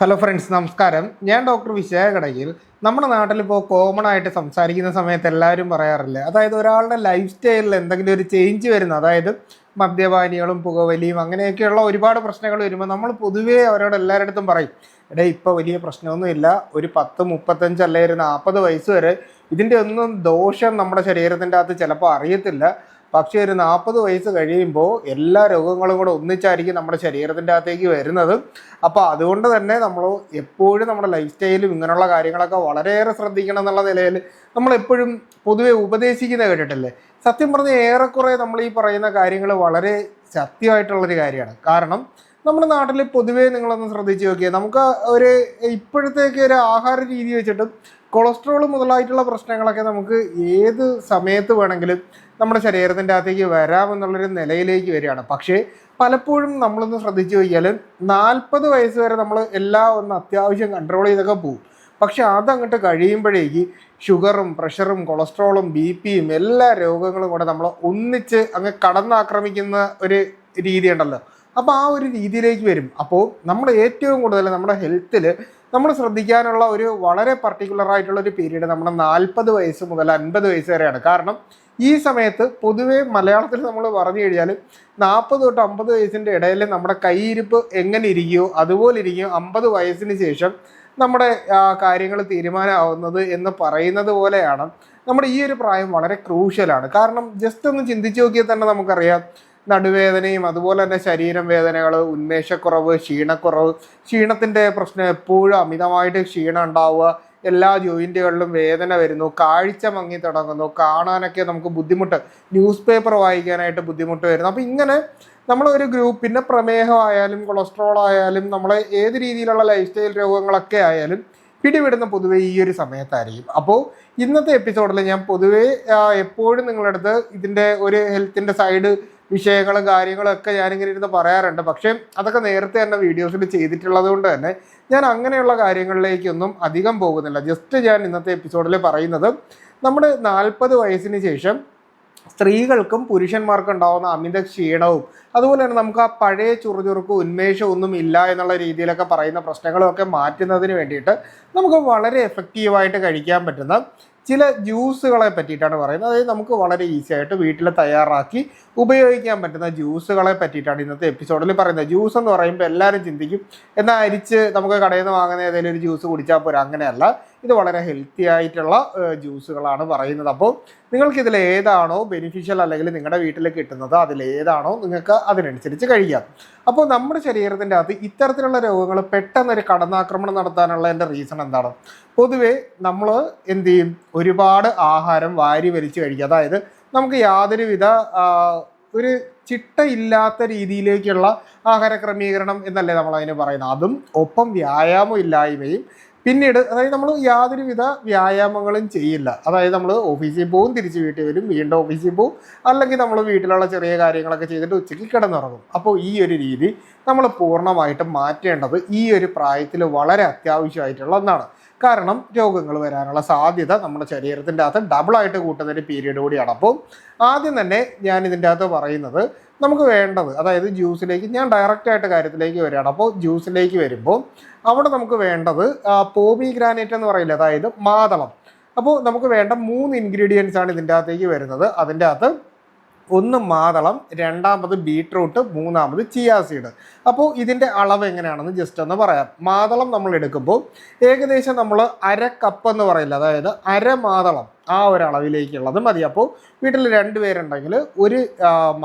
Hello friends നമസ്കാരം. ഞാൻ doctor വിശാഖടയിൽ. നമ്മുടെ നാട്ടിലിപ്പോൾ കോമൺ ആയിട്ട് സംസാരിക്കുന്ന സമയത്ത് എല്ലാവരും പറയാറില്ല? അതായത് ഒരാളുടെ ലൈഫ് സ്റ്റൈലിൽ എന്തെങ്കിലും ഒരു ചേഞ്ച് വരുന്ന അതായത് മദ്യപാനികളും പുകവലിയും അങ്ങനെയൊക്കെയുള്ള ഒരുപാട് പ്രശ്നങ്ങൾ വരുമ്പോൾ നമ്മൾ പൊതുവേ അവരോട് എല്ലാവരുടെ പറയും എടേ ഇപ്പോൾ വലിയ പ്രശ്നമൊന്നുമില്ല. ഒരു പത്ത് മുപ്പത്തഞ്ച് അല്ലെങ്കിൽ നാൽപ്പത് വയസ്സ് വരെ ഇതിന്റെ ഒന്നും ദോഷം നമ്മുടെ ശരീരത്തിന്റെ അകത്ത് ചിലപ്പോൾ അറിയത്തില്ല. പക്ഷേ ഒരു നാൽപ്പത് വയസ്സ് കഴിയുമ്പോൾ എല്ലാ രോഗങ്ങളും കൂടെ ഒന്നിച്ചായിരിക്കും നമ്മുടെ ശരീരത്തിന്റെ അകത്തേക്ക് വരുന്നത്. അപ്പോൾ അതുകൊണ്ട് തന്നെ നമ്മൾ എപ്പോഴും നമ്മുടെ ലൈഫ് സ്റ്റൈലും ഇങ്ങനെയുള്ള കാര്യങ്ങളൊക്കെ വളരെയേറെ ശ്രദ്ധിക്കണം എന്നുള്ള നിലയിൽ നമ്മളെപ്പോഴും പൊതുവെ ഉപദേശിക്കുന്നത് കേട്ടിട്ടില്ലേ? സത്യം പറഞ്ഞാൽ ഏറെക്കുറെ നമ്മൾ ഈ പറയുന്ന കാര്യങ്ങൾ വളരെ സത്യമായിട്ടുള്ളൊരു കാര്യമാണ്. കാരണം നമ്മുടെ നാട്ടിൽ പൊതുവേ നിങ്ങളൊന്ന് ശ്രദ്ധിച്ച് നോക്കിയാൽ നമുക്ക് ഒരു ഇപ്പോഴത്തേക്ക് ഒരു ആഹാര രീതി വെച്ചിട്ടും കൊളസ്ട്രോൾ മുതലായിട്ടുള്ള പ്രശ്നങ്ങളൊക്കെ നമുക്ക് ഏത് സമയത്ത് വേണമെങ്കിലും നമ്മുടെ ശരീരത്തിന്റെ അകത്തേക്ക് വരാമെന്നുള്ളൊരു നിലയിലേക്ക് വരികയാണ്. പക്ഷേ പലപ്പോഴും നമ്മളൊന്ന് ശ്രദ്ധിച്ചു കഴിഞ്ഞാൽ നാൽപ്പത് വയസ്സ് വരെ നമ്മൾ എല്ലാം ഒന്ന് അത്യാവശ്യം കൺട്രോൾ ചെയ്തൊക്കെ പോകും. പക്ഷെ അതങ്ങോട്ട് കഴിയുമ്പോഴേക്ക് ഷുഗറും പ്രഷറും കൊളസ്ട്രോളും ബി പിയും എല്ലാ രോഗങ്ങളും കൂടെ നമ്മൾ ഒന്നിച്ച് അങ്ങ് കടന്നാക്രമിക്കുന്ന ഒരു രീതിയുണ്ടല്ലോ അപ്പോൾ ആ ഒരു രീതിയിലേക്ക് വരും. അപ്പോൾ നമ്മൾ ഏറ്റവും കൂടുതൽ നമ്മുടെ ഹെൽത്തിൽ നമ്മൾ ശ്രദ്ധിക്കാനുള്ള ഒരു വളരെ പർട്ടിക്കുലർ ആയിട്ടുള്ള ഒരു പീരീഡ് നമ്മുടെ നാൽപ്പത് വയസ്സ് മുതൽ അൻപത് വയസ്സ് വരെയാണ്. കാരണം ഈ സമയത്ത് പൊതുവെ മലയാളത്തിൽ നമ്മൾ പറഞ്ഞു കഴിഞ്ഞാൽ നാൽപ്പത് തൊട്ട് അമ്പത് വയസ്സിന്റെ ഇടയിൽ നമ്മുടെ കൈയിരിപ്പ് എങ്ങനെ ഇരിക്കുമോ അതുപോലെ ഇരിക്കും. അമ്പത് വയസ്സിന് ശേഷം നമ്മുടെ കാര്യങ്ങൾ തീരുമാനമാവുന്നത് എന്ന് പറയുന്നത് പോലെയാണ്. നമ്മുടെ ഈ ഒരു പ്രായം വളരെ ക്രൂഷ്യലാണ് കാരണം ജസ്റ്റ് ഒന്ന് ചിന്തിച്ചു നോക്കിയാൽ തന്നെ നമുക്കറിയാം. നടുവേദനയും അതുപോലെ തന്നെ ശരീരം വേദനകൾ ഉന്മേഷക്കുറവ് ക്ഷീണക്കുറവ് ക്ഷീണത്തിന്റെ പ്രശ്നം എപ്പോഴും അമിതമായിട്ട് ക്ഷീണം ഉണ്ടാവുക. എല്ലാ ജോയിന്റുകളിലും വേദന വരുന്നു കാഴ്ച മങ്ങി തുടങ്ങുന്നു കാണാനൊക്കെ നമുക്ക് ബുദ്ധിമുട്ട് ന്യൂസ് പേപ്പർ വായിക്കാനായിട്ട് ബുദ്ധിമുട്ട് വരുന്നു. അപ്പോൾ ഇങ്ങനെ നമ്മളൊരു ഗ്രൂപ്പിന്റെ പ്രമേഹമായാലും കൊളസ്ട്രോൾ ആയാലും നമ്മളെ ഏത് രീതിയിലുള്ള ലൈഫ് സ്റ്റൈൽ രോഗങ്ങളൊക്കെ ആയാലും പിടിവിടുന്ന പൊതുവെ ഈ ഒരു സമയത്തായിരിക്കും. അപ്പോൾ ഇന്നത്തെ എപ്പിസോഡിൽ ഞാൻ പൊതുവേ എപ്പോഴും നിങ്ങളുടെ അടുത്ത് ഇതിന്റെ ഒരു ഹെൽത്തിന്റെ സൈഡ് വിഷയങ്ങളും കാര്യങ്ങളും ഒക്കെ ഞാനിങ്ങനെ ഇരുന്ന് പറയാറുണ്ട്. പക്ഷേ അതൊക്കെ നേരത്തെ തന്നെ വീഡിയോസിൽ ചെയ്തിട്ടുള്ളത് കൊണ്ട് തന്നെ ഞാൻ അങ്ങനെയുള്ള കാര്യങ്ങളിലേക്കൊന്നും അധികം പോകുന്നില്ല. ജസ്റ്റ് ഞാൻ ഇന്നത്തെ എപ്പിസോഡിൽ പറയുന്നത് നമ്മുടെ നാൽപ്പത് വയസ്സിന് ശേഷം സ്ത്രീകൾക്കും പുരുഷന്മാർക്കും ഉണ്ടാകുന്ന അമിത ക്ഷീണവും അതുപോലെ തന്നെ നമുക്ക് ആ പഴയ ചുറുചുറുക്കും ഉന്മേഷവും ഒന്നും ഇല്ല എന്നുള്ള രീതിയിലൊക്കെ പറയുന്ന പ്രശ്നങ്ങളൊക്കെ മാറ്റുന്നതിന് വേണ്ടിയിട്ട് നമുക്ക് വളരെ എഫക്റ്റീവായിട്ട് കഴിക്കാൻ പറ്റുന്ന ചില ജ്യൂസുകളെ പറ്റിയിട്ടാണ് പറയുന്നത്. അതായത് നമുക്ക് വളരെ ഈസി ആയിട്ട് വീട്ടിൽ തയ്യാറാക്കി ഉപയോഗിക്കാൻ പറ്റുന്ന ജ്യൂസുകളെ പറ്റിയിട്ടാണ് ഇന്നത്തെ എപ്പിസോഡിൽ പറയുന്നത്. ജ്യൂസ് എന്ന് പറയുമ്പോൾ എല്ലാവരും ചിന്തിക്കും എന്നാൽ അരിച്ച് നമുക്ക് കടയിൽ നിന്ന് വാങ്ങുന്ന ഏതെങ്കിലും ഒരു ജ്യൂസ് കുടിച്ചാൽ പോരാ. അങ്ങനെയല്ല. ഇത് വളരെ ഹെൽത്തി ആയിട്ടുള്ള ജ്യൂസുകളാണ് പറയുന്നത്. അപ്പോൾ നിങ്ങൾക്ക് ഇതിൽ ഏതാണോ ബെനിഫിഷ്യൽ അല്ലെങ്കിൽ നിങ്ങളുടെ വീട്ടിൽ കിട്ടുന്നത് അതിലേതാണോ നിങ്ങൾക്ക് അതിനനുസരിച്ച് കഴിക്കാം. അപ്പോൾ നമ്മുടെ ശരീരത്തിന്റെ അകത്ത് ഇത്തരത്തിലുള്ള രോഗങ്ങൾ പെട്ടെന്നൊരു കടന്നാക്രമണം നടത്താനുള്ള എന്റെ റീസൺ എന്താണ്? പൊതുവേ നമ്മൾ എന്ത് ചെയ്യും? ഒരുപാട് ആഹാരം വാരി വലിച്ച് കഴിക്കുക. അതായത് നമുക്ക് യാതൊരുവിധ ഒരു ചിട്ടയില്ലാത്ത രീതിയിലേക്കുള്ള ആഹാര ക്രമീകരണം എന്നല്ലേ നമ്മൾ അതിന് പറയുന്നത്. അതും ഒപ്പം വ്യായാമം ഇല്ലായ്മയും പിന്നീട് അതായത് നമ്മൾ യാതൊരുവിധ വ്യായാമങ്ങളും ചെയ്യില്ല. അതായത് നമ്മൾ ഓഫീസിൽ പോകും തിരിച്ച് വീട്ടിൽ വരും വീണ്ടും ഓഫീസിൽ പോകും അല്ലെങ്കിൽ നമ്മൾ വീട്ടിലുള്ള ചെറിയ കാര്യങ്ങളൊക്കെ ചെയ്തിട്ട് ഉച്ചയ്ക്ക് കിടന്നുറങ്ങും. അപ്പോൾ ഈ ഒരു രീതി നമ്മൾ പൂർണമായിട്ടും മാറ്റേണ്ടത് ഈ ഒരു പ്രായത്തിൽ വളരെ അത്യാവശ്യമായിട്ടുള്ള ഒന്നാണ്. കാരണം രോഗങ്ങൾ വരാനുള്ള സാധ്യത നമ്മുടെ ശരീരത്തിന്റെ അകത്ത് ഡബിളായിട്ട് കൂട്ടുന്ന ഒരു പീരീഡ് കൂടിയാണ്. അപ്പോൾ ആദ്യം തന്നെ ഞാൻ ഇതിന്റെ അകത്ത് പറയുന്നത് നമുക്ക് വേണ്ടത് അതായത് ജ്യൂസിലേക്ക് ഞാൻ ഡയറക്റ്റായിട്ട് കാര്യത്തിലേക്ക് വരികയാണ്. അപ്പോൾ ജ്യൂസിലേക്ക് വരുമ്പോൾ അവിടെ നമുക്ക് വേണ്ടത് പോമി ഗ്രാനൈറ്റ് എന്ന് പറയില്ല അതായത് മാതളം. അപ്പോൾ നമുക്ക് വേണ്ട മൂന്ന് ഇൻഗ്രീഡിയൻസ് ആണ് ഇതിന്റെ അകത്തേക്ക് വരുന്നത്. അതിന്റെ അകത്ത് ഒന്ന് മാതളം രണ്ടാമത് ബീട്രൂട്ട് മൂന്നാമത് ചിയാസീഡ് അപ്പോൾ ഇതിന്റെ അളവ് എങ്ങനെയാണെന്ന് ജസ്റ്റ് ഒന്ന് പറയാം. മാതളം നമ്മൾ എടുക്കുമ്പോൾ ഏകദേശം നമ്മൾ അര കപ്പ് എന്ന് പറയില്ല അതായത് അര മാതളം ആ ഒരു അളവിലേക്കുള്ളത് മതി. അപ്പോൾ വീട്ടിൽ രണ്ട് പേരുണ്ടെങ്കിൽ ഒരു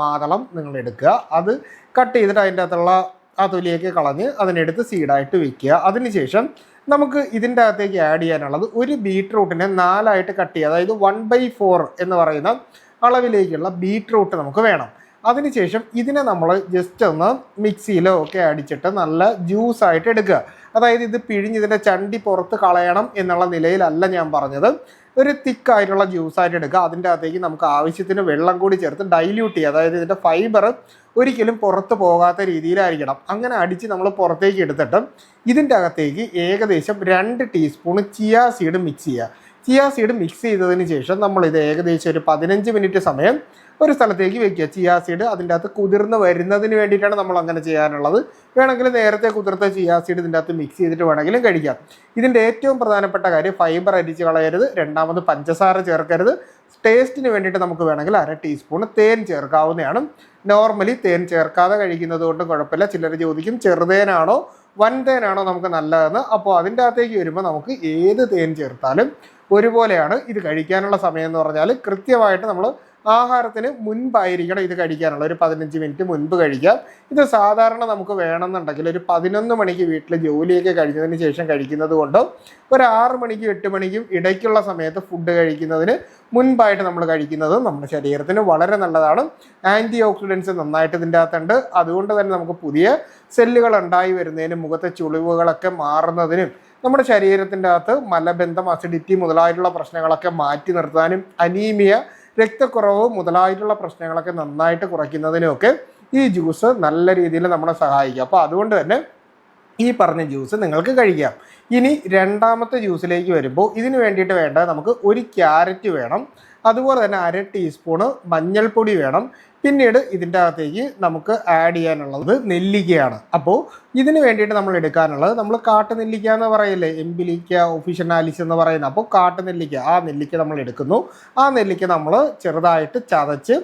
മാതളം നിങ്ങൾ എടുക്കുക. അത് കട്ട് ചെയ്തിട്ട് അതിന്റെ അകത്തുള്ള ആ തൊലിയൊക്കെ കളഞ്ഞ് അതിനെടുത്ത് സീഡായിട്ട് വെക്കുക. അതിനുശേഷം നമുക്ക് ഇതിന്റെ അകത്തേക്ക് ആഡ് ചെയ്യാനുള്ളത് ഒരു ബീട്രൂട്ടിനെ നാലായിട്ട് കട്ട് ചെയ്യുക. അതായത് വൺ ബൈ ഫോർ എന്ന് പറയുന്ന അളവിലേക്കുള്ള ബീട്രൂട്ട് നമുക്ക് വേണം. അതിനുശേഷം ഇതിനെ നമ്മൾ ജസ്റ്റ് ഒന്ന് മിക്സിയിലോ ഒക്കെ അടിച്ചിട്ട് നല്ല ജ്യൂസ് ആയിട്ട് എടുക്കുക. അതായത് ഇത് പിഴിഞ്ഞ് ഇതിന്റെ ചണ്ടി പുറത്ത് കളയണം എന്നുള്ള നിലയിലല്ല ഞാൻ പറഞ്ഞത്. ഒരു തിക്കായിട്ടുള്ള ജ്യൂസായിട്ട് എടുക്കുക. അതിന്റെ അകത്തേക്ക് നമുക്ക് ആവശ്യത്തിന് വെള്ളം കൂടി ചേർത്ത് ഡൈല്യൂട്ട് ചെയ്യുക. അതായത് ഇതിന്റെ ഫൈബർ ഒരിക്കലും പുറത്ത് പോകാത്ത രീതിയിലായിരിക്കണം. അങ്ങനെ അടിച്ച് നമ്മൾ പുറത്തേക്ക് എടുത്തിട്ട് ഇതിന്റെ അകത്തേക്ക് ഏകദേശം രണ്ട് ടീസ്പൂൺ ചിയ സീഡ് മിക്സ് ചെയ്യുക. ചിയാ സീഡ് മിക്സ് ചെയ്തതിന് ശേഷം നമ്മൾ ഇത് ഏകദേശം ഒരു പതിനഞ്ച് മിനിറ്റ് സമയം ഒരു സ്ഥലത്തേക്ക് വെക്കുക. ചിയാ സീഡ് അതിന്റെ അകത്ത് കുതിർന്ന് വരുന്നതിന് വേണ്ടിയിട്ടാണ് നമ്മൾ അങ്ങനെ ചെയ്യാനുള്ളത് വേണമെങ്കിൽ നേരത്തെ കുതിർത്ത ചിയാ സീഡ് ഇതിന്റെ അകത്ത് മിക്സ് ചെയ്തിട്ട് വേണമെങ്കിലും കഴിക്കാം. ഇതിന്റെ ഏറ്റവും പ്രധാനപ്പെട്ട കാര്യം ഫൈബർ അരിച്ച് കളയരുത്. രണ്ടാമത് പഞ്ചസാര ചേർക്കരുത്. ടേസ്റ്റിന് വേണ്ടിയിട്ട് നമുക്ക് വേണമെങ്കിൽ അര ടീസ്പൂൺ തേൻ ചേർക്കാവുന്നതാണ്. നോർമലി തേൻ ചേർക്കാതെ കഴിക്കുന്നത് കൊണ്ട് കുഴപ്പമില്ല. ചിലർ ചോദിക്കും ചെറുതേനാണോ? വൻതേനാണോ നമുക്ക് നല്ലതെന്ന്? അപ്പോൾ അതിന്റെ അകത്തേക്ക് വരുമ്പോൾ നമുക്ക് ഏത് തേൻ ചേർത്താലും ഒരുപോലെയാണ് ഇത് കഴിക്കാനുള്ള സമയം എന്ന് പറഞ്ഞാൽ കൃത്യമായിട്ട് നമ്മൾ ആഹാരത്തിന് മുൻപായിരിക്കണം ഇത് കഴിക്കാനുള്ള. ഒരു പതിനഞ്ച് മിനിറ്റ് മുൻപ് കഴിക്കാം ഇത് സാധാരണ നമുക്ക് വേണമെന്നുണ്ടെങ്കിൽ ഒരു പതിനൊന്ന് മണിക്ക് വീട്ടിൽ ജോലിയൊക്കെ കഴിഞ്ഞതിന് ശേഷം കഴിക്കുന്നത് കൊണ്ടോ ഒരു ആറ് മണിക്കും എട്ട് മണിക്കും ഇടയ്ക്കുള്ള സമയത്ത് ഫുഡ് കഴിക്കുന്നതിന് മുൻപായിട്ട് നമ്മൾ കഴിക്കുന്നത് നമ്മുടെ ശരീരത്തിന് വളരെ നല്ലതാണ്. ആന്റി ഓക്സിഡൻസ് നന്നായിട്ട് ഇതിന്റെ അകത്തുണ്ട്. അതുകൊണ്ട് തന്നെ നമുക്ക് പുതിയ സെല്ലുകൾ ഉണ്ടായി വരുന്നതിനും മുഖത്തെ ചുളിവുകളൊക്കെ മാറുന്നതിനും നമ്മുടെ ശരീരത്തിന്റെ അകത്ത് മലബന്ധം അസിഡിറ്റി മുതലായിട്ടുള്ള പ്രശ്നങ്ങളൊക്കെ മാറ്റി നിർത്താനും അനീമിയ രക്തക്കുറവ് മുതലായിട്ടുള്ള പ്രശ്നങ്ങളൊക്കെ നന്നായിട്ട് കുറയ്ക്കുന്നതിനുമൊക്കെ ഈ ജ്യൂസ് നല്ല രീതിയിൽ നമ്മളെ സഹായിക്കും. അപ്പോൾ അതുകൊണ്ട് തന്നെ ഈ പറഞ്ഞ ജ്യൂസ് നിങ്ങൾക്ക് കഴിക്കാം. ഇനി രണ്ടാമത്തെ ജ്യൂസിലേക്ക് വരുമ്പോൾ ഇതിന് വേണ്ടിയിട്ട് വേണ്ടത് നമുക്ക് ഒരു ക്യാരറ്റ് വേണം. അതുപോലെ തന്നെ അര ടീസ്പൂണ് മഞ്ഞൾപ്പൊടി വേണം. പിന്നീട് ഇതിന്റെ അകത്തേക്ക് നമുക്ക് ആഡ് ചെയ്യാനുള്ളത് നെല്ലിക്കയാണ്. അപ്പോൾ ഇതിന് വേണ്ടിയിട്ട് നമ്മൾ എടുക്കാനുള്ളത് നമ്മൾ കാട്ട് നെല്ലിക്ക എന്ന് പറയില്ലേ? എംബിലിക്ക ഒഫിഷ്യനാലിസ് എന്ന് പറയുന്നത് അപ്പോൾ കാട്ട് നെല്ലിക്ക. ആ നെല്ലിക്ക നമ്മൾ എടുക്കുന്നു. ആ നെല്ലിക്ക നമ്മൾ ചെറുതായിട്ട് ചതച്ച്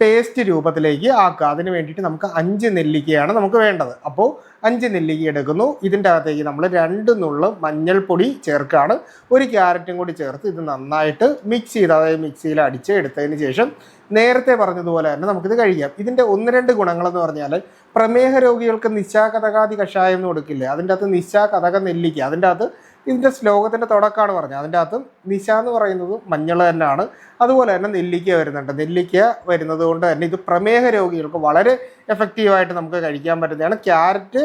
പേസ്റ്റ് രൂപത്തിലേക്ക് ആക്കുക. അതിന് വേണ്ടിയിട്ട് നമുക്ക് അഞ്ച് നെല്ലിക്കയാണ് നമുക്ക് വേണ്ടത്. അപ്പോൾ അഞ്ച് നെല്ലിക്ക എടുക്കുന്നു. ഇതിന്റെ അകത്തേക്ക് നമ്മൾ രണ്ട് നുള്ള് മഞ്ഞൾപ്പൊടി ചേർക്കുകയാണ്. ഒരു ക്യാരറ്റും കൂടി ചേർത്ത് ഇത് നന്നായിട്ട് മിക്സ് ചെയ്ത് അതായത് മിക്സിയിൽ അടിച്ച് എടുത്തതിന് ശേഷം നേരത്തെ പറഞ്ഞതുപോലെ തന്നെ നമുക്കിത് കഴിക്കാം. ഇതിന്റെ ഒന്ന് രണ്ട് ഗുണങ്ങളെന്ന് പറഞ്ഞാൽ പ്രമേഹ രോഗികൾക്ക് നിശാകഥകാതി കഷായം ഒന്നും കൊടുക്കില്ലേ? അതിന്റെ അകത്ത് നിശാകഥക നെല്ലിക്ക. അതിന്റെ അകത്ത് ഇതിന്റെ ശ്ലോകത്തിന്റെ തുടക്കമാണ് പറഞ്ഞത്. അതിന്റെ അകത്തും നിശ എന്ന് പറയുന്നത് മഞ്ഞൾ തന്നെയാണ്. അതുപോലെ തന്നെ നെല്ലിക്ക വരുന്നുണ്ട്. നെല്ലിക്ക വരുന്നത് കൊണ്ട് തന്നെ ഇത് പ്രമേഹ രോഗികൾക്ക് വളരെ എഫക്റ്റീവായിട്ട് നമുക്ക് കഴിക്കാൻ പറ്റുന്നതാണ്. ക്യാരറ്റ്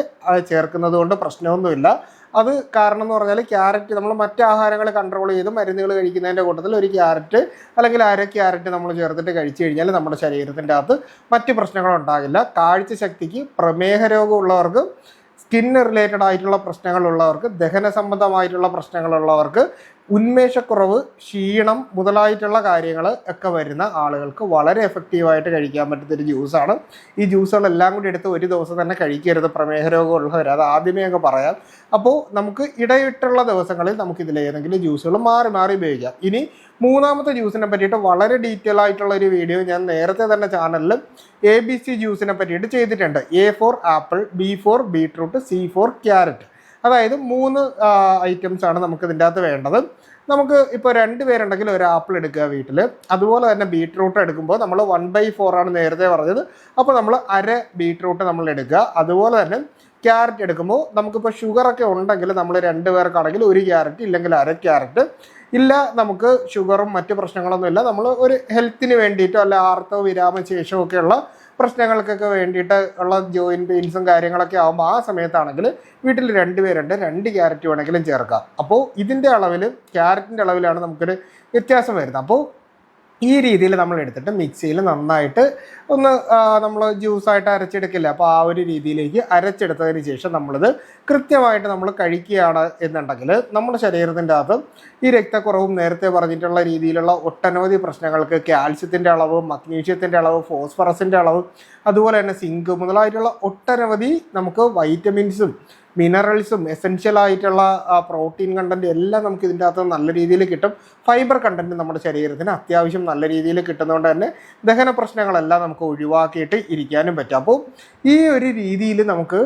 ചേർക്കുന്നത് കൊണ്ട് പ്രശ്നമൊന്നുമില്ല. അത് കാരണം എന്ന് പറഞ്ഞാൽ ക്യാരറ്റ് നമ്മൾ മറ്റ് ആഹാരങ്ങൾ കൺട്രോൾ ചെയ്ത് മരുന്നുകൾ കഴിക്കുന്നതിന്റെ കൂട്ടത്തിൽ ഒരു ക്യാരറ്റ് അല്ലെങ്കിൽ അര ക്യാരറ്റ് നമ്മൾ ചേർത്തിട്ട് കഴിച്ചു കഴിഞ്ഞാൽ നമ്മുടെ ശരീരത്തിന്റെ അകത്ത് മറ്റ് പ്രശ്നങ്ങളുണ്ടാകില്ല കാഴ്ച ശക്തിക്ക് പ്രമേഹ രോഗമുള്ളവർക്ക് സ്കിൻ റിലേറ്റഡ് ആയിട്ടുള്ള പ്രശ്നങ്ങളുള്ളവർക്ക് ദഹന സംബന്ധമായിട്ടുള്ള പ്രശ്നങ്ങളുള്ളവർക്ക് ഉന്മേഷക്കുറവ് ക്ഷീണം മുതലായിട്ടുള്ള കാര്യങ്ങൾ ഒക്കെ വരുന്ന ആളുകൾക്ക് വളരെ എഫക്റ്റീവായിട്ട് കഴിക്കാൻ പറ്റുന്ന ഒരു ജ്യൂസാണ് ഈ ജ്യൂസുകളെല്ലാം കൂടി എടുത്ത് ഒരു ദിവസം തന്നെ കഴിക്കരുത് പ്രമേഹ രോഗമുള്ളവർ അത് ആദ്യമേ അങ്ങ് പറയാം. അപ്പോൾ നമുക്ക് ഇടയിട്ടുള്ള ദിവസങ്ങളിൽ നമുക്ക് ഇതിലേതെങ്കിലും ജ്യൂസുകൾ മാറി മാറി ഉപയോഗിക്കാം. ഇനി മൂന്നാമത്തെ ജ്യൂസിനെ പറ്റിയിട്ട് വളരെ ഡീറ്റെയിൽ ആയിട്ടുള്ള ഒരു വീഡിയോ ഞാൻ നേരത്തെ തന്നെ ചാനലിൽ എ ബി സി ജ്യൂസിനെ പറ്റിയിട്ട് ചെയ്തിട്ടുണ്ട്. A for apple B for beetroot C for carrot അതായത് മൂന്ന് ഐറ്റംസ് ആണ് നമുക്ക് ഇതിന്റെ അകത്ത് വേണ്ടത്. നമുക്ക് ഇപ്പോൾ രണ്ട് പേരുണ്ടെങ്കിൽ ഒരു ആപ്പിൾ എടുക്കുക വീട്ടിൽ അതുപോലെ തന്നെ ബീട്രൂട്ട് എടുക്കുമ്പോൾ നമ്മൾ വൺ ബൈ ഫോർ ആണ് നേരത്തെ പറഞ്ഞത്. അപ്പോൾ നമ്മൾ അര ബീട്രൂട്ട് നമ്മൾ എടുക്കുക. അതുപോലെ തന്നെ ക്യാരറ്റ് എടുക്കുമ്പോൾ നമുക്കിപ്പോൾ ഷുഗറൊക്കെ ഉണ്ടെങ്കിൽ നമ്മൾ രണ്ട് പേർക്കാണെങ്കിൽ ഒരു ക്യാരറ്റ് ഇല്ലെങ്കിൽ അര ക്യാരറ്റ്. ഇല്ല നമുക്ക് ഷുഗറും മറ്റ് പ്രശ്നങ്ങളൊന്നും ഇല്ല നമ്മൾ ഒരു ഹെൽത്തിന് വേണ്ടിയിട്ടോ അല്ല ആർത്തവ വിരാമ ശേഷമൊക്കെയുള്ള പ്രശ്നങ്ങൾക്കൊക്കെ വേണ്ടിയിട്ട് ഉള്ള ജോയിൻ പെയിൻസും കാര്യങ്ങളൊക്കെ ആകുമ്പോൾ ആ സമയത്താണെങ്കിൽ വീട്ടിൽ രണ്ട് പേരുണ്ട് രണ്ട് ക്യാരറ്റ് വേണമെങ്കിലും ചേർക്കാം. അപ്പോൾ ഇതിന്റെ അളവിൽ ക്യാരറ്റിന്റെ അളവിലാണ് നമുക്കൊരു വ്യത്യാസം വരുന്നത്. അപ്പോൾ ഈ രീതിയിൽ നമ്മൾ എടുത്തിട്ട് മിക്സിയിൽ നന്നായിട്ട് ഒന്ന് നമ്മൾ ജ്യൂസായിട്ട് അരച്ചെടുക്കില്ല? അപ്പോൾ ആ ഒരു രീതിയിലേക്ക് അരച്ചെടുത്തതിന് ശേഷം നമ്മളിത് കൃത്യമായിട്ട് നമ്മൾ കഴിക്കുകയാണ് എന്നുണ്ടെങ്കിൽ നമ്മുടെ ശരീരത്തിന്റെ അകത്ത് ഈ രക്തക്കുറവും നേരത്തെ പറഞ്ഞിട്ടുള്ള രീതിയിലുള്ള ഒട്ടനവധി പ്രശ്നങ്ങൾക്ക് കാൽസ്യത്തിന്റെ അളവ് മഗ്നീഷ്യത്തിന്റെ അളവ് ഫോസ്ഫറസിന്റെ അളവ് അതുപോലെ തന്നെ സിങ്ക് മുതലായിട്ടുള്ള ഒട്ടനവധി നമുക്ക് വൈറ്റമിൻസും മിനറൽസും എസെൻഷ്യൽ ആയിട്ടുള്ള പ്രോട്ടീൻ കണ്ടന്റ് എല്ലാം നമുക്ക് ഇതിന്റെ അകത്ത് നല്ല രീതിയിൽ കിട്ടും. ഫൈബർ കണ്ടന്റ് നമ്മുടെ ശരീരത്തിന് അത്യാവശ്യം നല്ല രീതിയിൽ കിട്ടുന്നതുകൊണ്ട് തന്നെ ദഹന പ്രശ്നങ്ങളെല്ലാം നമുക്ക് ഒഴിവാക്കിയിട്ട് ഇരിക്കാനും പറ്റും. അപ്പോൾ ഈ ഒരു രീതിയിൽ നമുക്ക്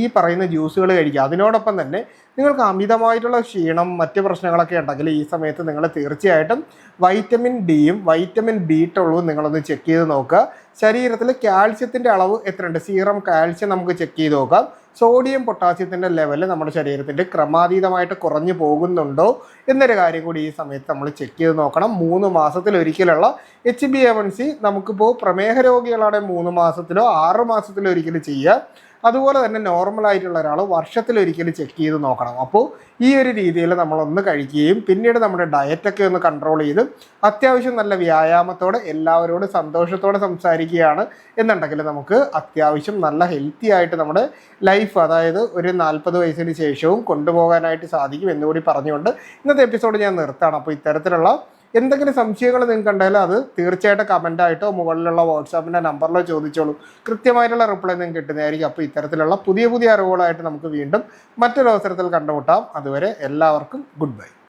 ഈ പറയുന്ന ജ്യൂസുകൾ കഴിക്കുക അതിനോടൊപ്പം തന്നെ നിങ്ങൾക്ക് അമിതമായിട്ടുള്ള ക്ഷീണം മറ്റ് പ്രശ്നങ്ങളൊക്കെ ഉണ്ടെങ്കിൽ ഈ സമയത്ത് നിങ്ങൾ തീർച്ചയായിട്ടും വൈറ്റമിൻ ഡിയും വൈറ്റമിൻ ബി ട്വൽവും നിങ്ങളൊന്ന് ചെക്ക് ചെയ്ത് നോക്കുക. ശരീരത്തിൽ കാൽസ്യത്തിന്റെ അളവ് എത്രയുണ്ട്? സീറം കാൽസ്യം നമുക്ക് ചെക്ക് ചെയ്ത് നോക്കാം. സോഡിയം പൊട്ടാസ്യത്തിന്റെ ലെവൽ നമ്മുടെ ശരീരത്തിന്റെ ക്രമാതീതമായിട്ട് കുറഞ്ഞു പോകുന്നുണ്ടോ എന്നൊരു കാര്യം കൂടി ഈ സമയത്ത് നമ്മൾ ചെക്ക് ചെയ്ത് നോക്കണം. മൂന്ന് മാസത്തിൽ ഒരിക്കലുള്ള H B A one C നമുക്കിപ്പോൾ പ്രമേഹ രോഗികളാണെങ്കിൽ മൂന്ന് മാസത്തിലോ ആറ് മാസത്തിലോ ഒരിക്കലും ചെയ്യുക. അതുപോലെ തന്നെ നോർമൽ ആയിട്ടുള്ള ഒരാൾ വർഷത്തിലൊരിക്കൽ ചെക്ക് ചെയ്ത് നോക്കണം. അപ്പോൾ ഈ ഒരു രീതിയിൽ നമ്മളൊന്ന് കഴിക്കുകയും പിന്നീട് നമ്മുടെ ഡയറ്റൊക്കെ ഒന്ന് കൺട്രോൾ ചെയ്ത് അത്യാവശ്യം നല്ല വ്യായാമത്തോടെ എല്ലാവരോടും സന്തോഷത്തോടെ സംസാരിക്കുകയാണ് എന്നുണ്ടെങ്കിൽ നമുക്ക് അത്യാവശ്യം നല്ല ഹെൽത്തി ആയിട്ട് നമ്മുടെ ലൈഫ് അതായത് ഒരു നാൽപ്പത് വയസ്സിന് ശേഷവും കൊണ്ടുപോകാനായിട്ട് സാധിക്കും എന്നുകൂടി പറഞ്ഞുകൊണ്ട് ഇന്നത്തെ എപ്പിസോഡ് ഞാൻ നിർത്താണ്. അപ്പോൾ ഇത്തരത്തിലുള്ള എന്തെങ്കിലും സംശയങ്ങൾ നിങ്ങൾക്ക് ഉണ്ടെങ്കിൽ അത് തീർച്ചയായിട്ടും കമന്റായിട്ടോ മുകളിലുള്ള വാട്സാപ്പിന്റെ നമ്പറിലോ ചോദിച്ചോളൂ. കൃത്യമായിട്ടുള്ള റിപ്ലൈ നിങ്ങൾക്ക് കിട്ടുന്നതായിരിക്കും. അപ്പോൾ ഇത്തരത്തിലുള്ള പുതിയ പുതിയ അറിവുകളായിട്ട് നമുക്ക് വീണ്ടും മറ്റൊരു അവസരത്തിൽ കണ്ടുമുട്ടാം. അതുവരെ എല്ലാവർക്കും ഗുഡ് ബൈ